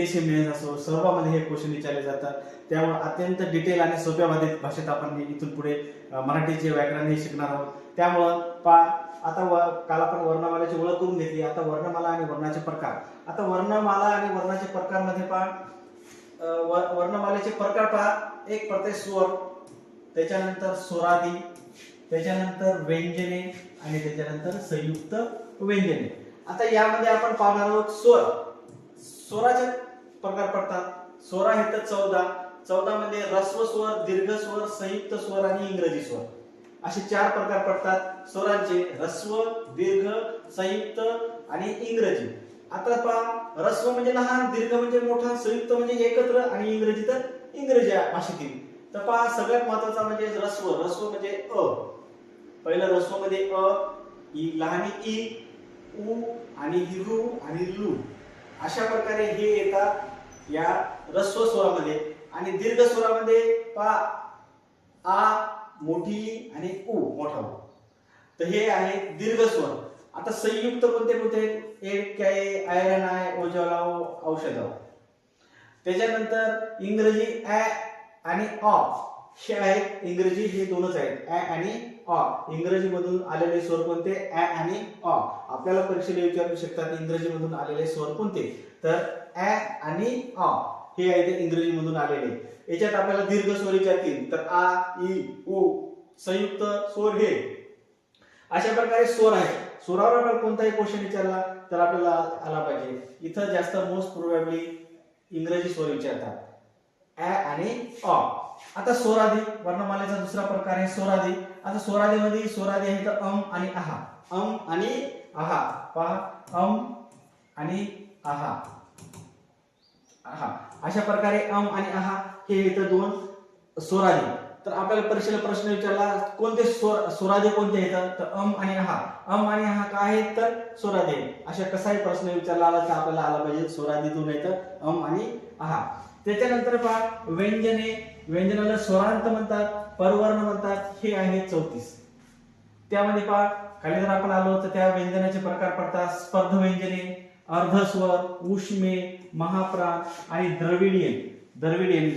मिळत असो सर्वामध्ये हे क्वेश्चन विचारले जातात. त्यामुळे अत्यंत डिटेल आणि सोप्या भाषेत भाषेत आपण इथून पुढे मराठीचे व्याकरण हे शिकणार आहोत. त्यामुळं पा आता व काल आपण वर्णमालाची ओळख करून घेतली. आता वर्णमाला आणि वर्णाचे प्रकार. आता वर्णमाला आणि वर्णाचे प्रकारमध्ये पहा. अ, वर्णमालेचे प्रकार पहा. एक प्रत्यय स्वर त्याच्यानंतर स्वरादी त्याच्यानंतर व्यंजने आणि त्याच्यानंतर संयुक्त व्यंजने. आता यामध्ये आपण पाहणार आहोत स्वर. स्वराचे प्रकार पडतात. स्वरा हे तर चौदा. चौदा म्हणजे मध्ये ऱ्हस्व स्वर दीर्घ स्वर संयुक्त स्वर आणि इंग्रजी स्वर. असे चार प्रकार पडतात स्वरांचे ह्रस्व दीर्घ संयुक्त आणि इंग्रजी. आता पहा ह्रस्व म्हणजे लहान दीर्घ म्हणजे मोठा संयुक्त म्हणजे एकत्र आणि इंग्रजी तर इंग्रजी भाषेतील. तर पहा सगळ्यात महत्त्वाचा म्हणजे ह्रस्व. ह्रस्व म्हणजे अ. पहिलं ह्रस्वमध्ये अ. लहान ई उ आणि हिरू आणि लू. अशा प्रकारे हे येतात या रस्व स्वरामध्ये आणि दीर्घ स्वरामध्ये पा आ मोठी आणि उ मोठा उ. तर हे आहे दीर्घ स्वर आता संयुक्त कोणते कोणते आहेत? एक काय आयरन आहे ओजलाव औषध त्याच्यानंतर इंग्रजी ॲ आणि ऑफ. हे आहेत इंग्रजी हे दोनच आहेत ऍ आणि ऑ इंग्रजी मधून आलेले स्वर कोणते? ऍ आणि ऑ आपल्याला परीक्षेला विचारू शकतात इंग्रजी मधून आलेले स्वर कोणते? तर ऍ आणि ऑ हे आहे ते इंग्रजी मधून आलेले. याच्यात आपल्याला दीर्घ स्वर विचारतील. तर आ ई उ संयुक्त स्वर हे. अशा प्रकारे स्वर आहे. स्वरावर आपल्याला कोणताही क्वेश्चन विचारला तर आपल्याला आला पाहिजे. इथं जास्त मोस्ट प्रोबॅबली इंग्रजी स्वर विचारतात. ऍ आणि ऑ आता स्वरादी वर्णमालेचा दुसरा प्रकार आहे स्वरादी आता स्वरादीमध्ये स्वरादी आहे तर अम आणि आहा. अम आणि आहा. पहा अम आणि आहा. आहा. अशा प्रकारे अम आणि आहा हे इथं दोन स्वरादी तर आपल्याला परीक्षेला प्रश्न विचारला कोणते स्वर स्वरादी कोणते येतात तर अम आणि आहा. अम आणि आहा काय आहेत तर स्वरादी आहेत. अशा कसाही प्रश्न विचारला आला तर आपल्याला आला पाहिजे स्वरादीतून येतं अम आणि आहा. त्याच्यानंतर पहा व्यंजने व्यंजनाला स्वरांत म्हणतात परवर्ण म्हणतात हे आहे चौतीस. त्यामध्ये पहा खाली जर आपण आलो तर त्या व्यंजनाचे प्रकार पडतात स्पर्ध व्यंजने अर्धस्वर उष्मे महाप्राण आणि द्रविडियन. द्रविडियन.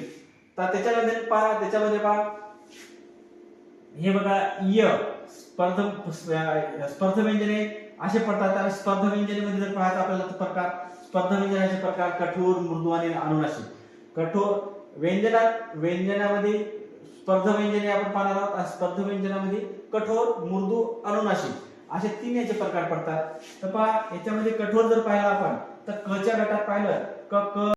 तर त्याच्यामध्ये पहा त्याच्यामध्ये पहा हे बघा य स्पर्ध स्पर्ध व्यंजने असे पडतात. आणि स्पर्ध व्यंजनेमध्ये जर पाहत आपल्याला तर प्रकार स्पर्ध व्यंजनाचे प्रकार कठोर मृदू आणि अनुनाशिक कठोर व्यंजनात व्यंजनामध्ये स्पर्ध व्यंजने आपण पाहणार आहोत. स्पर्ध व्यंजनामध्ये कठोर मृदू अनुनासिक असे तीन याचे प्रकार पडतात. तर पहा याच्यामध्ये कठोर जर पाहिलं आपण तर क च्या गटात पाहिलं क क